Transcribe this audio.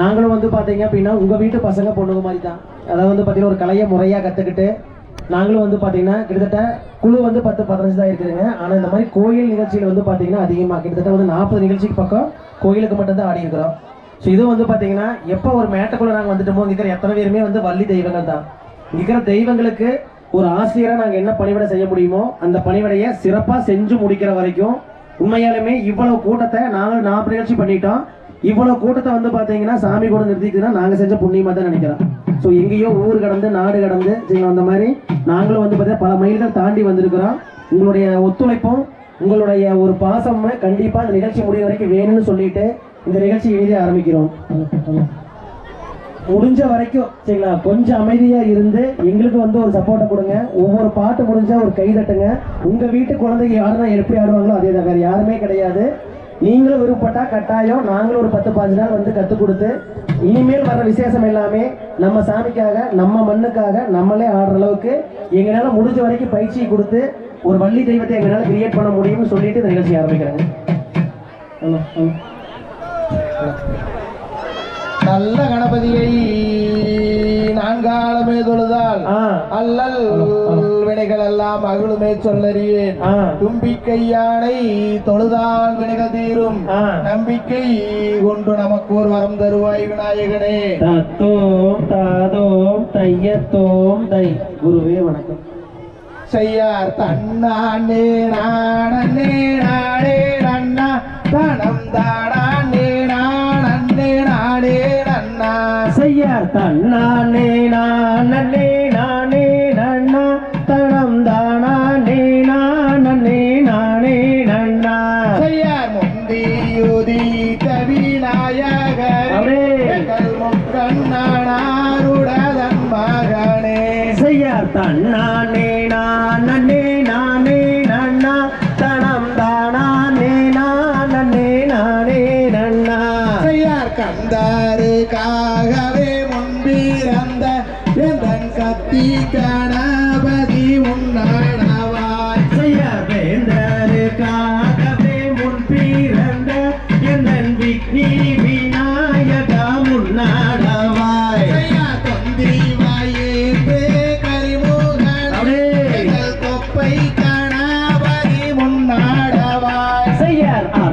நாங்களும் வந்து பார்த்தீங்க அப்படின்னா உங்கள் வீட்டு பசங்க பொண்ணுங்க மாதிரி தான் அதாவது வந்து பார்த்தீங்கன்னா ஒரு கலையை முறையாக கற்றுக்கிட்டு நாங்களும் வந்து பார்த்தீங்கன்னா கிட்டத்தட்ட குழு வந்து பத்து பதினஞ்சு தான் இருக்குதுங்க. ஆனால் இந்த மாதிரி கோயில் நிகழ்ச்சியில் வந்து பார்த்தீங்கன்னா அதிகமாக கிட்டத்தட்ட வந்து நாற்பது நிகழ்ச்சிக்கு பக்கம் கோயிலுக்கு மட்டும்தான் ஆடி இருக்கிறோம். ஸோ இது வந்து பார்த்தீங்கன்னா எப்போ ஒரு மேட்டுக்குள்ளே நாங்கள் வந்துட்டோமோ இங்கே இருக்கிற எத்தனை பேருமே வந்து வள்ளி தெய்வங்கள் தான். இருக்கிற தெய்வங்களுக்கு ஒரு ஆசிரியராக நாங்கள் என்ன பணிவிடை செய்ய முடியுமோ அந்த பணிவிடையை சிறப்பாக செஞ்சு முடிக்கிற வரைக்கும் உண்மையாலுமே இவ்வளவு கூட்டத்தை நாங்கள் நாற்பது நிகழ்ச்சி பண்ணிட்டோம். இவ்வளவு கூட்டத்தை வந்து பார்த்தீங்கன்னா சாமி கூட நிறுத்திக்குதுன்னா நாங்கள் செஞ்ச புண்ணியமாக தான் நினைக்கிறோம். ஸோ எங்கேயோ ஊர் கடந்து நாடு கடந்து சரிங்களா அந்த மாதிரி நாங்களும் வந்து பார்த்தீங்கன்னா பல மைல்கள் தாண்டி வந்திருக்கிறோம். உங்களுடைய ஒத்துழைப்பும் உங்களுடைய ஒரு பாசமும் கண்டிப்பாக இந்த நிகழ்ச்சி முடிய வரைக்கும் வேணும்னு சொல்லிட்டு இந்த நிகழ்ச்சி எழுதி ஆரம்பிக்கிறோம். முடிஞ்ச வரைக்கும் சரிங்களா? கொஞ்சம் அமைதியா இருந்து எங்களுக்கு வந்து ஒரு சப்போர்ட்டை கொடுங்க. ஒவ்வொரு பாட்டு முடிஞ்சா ஒரு கை தட்டுங்க. உங்க வீட்டு குழந்தைங்க யாருன்னா எப்படி ஆடுவாங்களோ அதே தான். வேற யாருமே கிடையாது. நீங்களும் விருப்பப்பட்டா கட்டாயம் நாங்களும் ஒரு பத்து பாஞ்சு நாள் வந்து கற்றுக் கொடுத்து இனிமேல் வர விசேஷம் எல்லாமே நம்ம சாமிக்காக நம்ம மண்ணுக்காக நம்மளே ஆடுற அளவுக்கு எங்களால முடிஞ்ச வரைக்கும் பயிற்சியை கொடுத்து ஒரு வள்ளி தெய்வத்தை எங்களால கிரியேட் பண்ண முடியும்னு சொல்லிட்டு இந்த நிகழ்ச்சி ஆரம்பிக்கிறேங்க. நல்ல கணபதியை நான்காலமே தொழுதால் அல்லல் வினைகள் எல்லாம் அகலுமே சொல்லறியேன் தும்பிக்கை யானை தொழுதால் வினைகள் தீரும். நம்பிக்கை கொண்டு நமக்கு ஒரு வரம் தருவாய் விநாயகனே. தத்தோம் தாதோம் தையத்தோம் தை. குருவே வணக்கம். செய்யார் தன்னானே நானே நானே நன்னா. தனம் தானே நானே நானே நன்னா. செய்யார் தன்னானே நானே முக்கண்ணனாருடதன் மகனே செய்யார் தன்னானே நானே நானே நன்னா தனம் தானே நானே நானே நன்னா செய்யார் கந்தாருக்காகவே முன்பிறந்த எந்தன் கத்தி கணபதி உன்னாடவாய்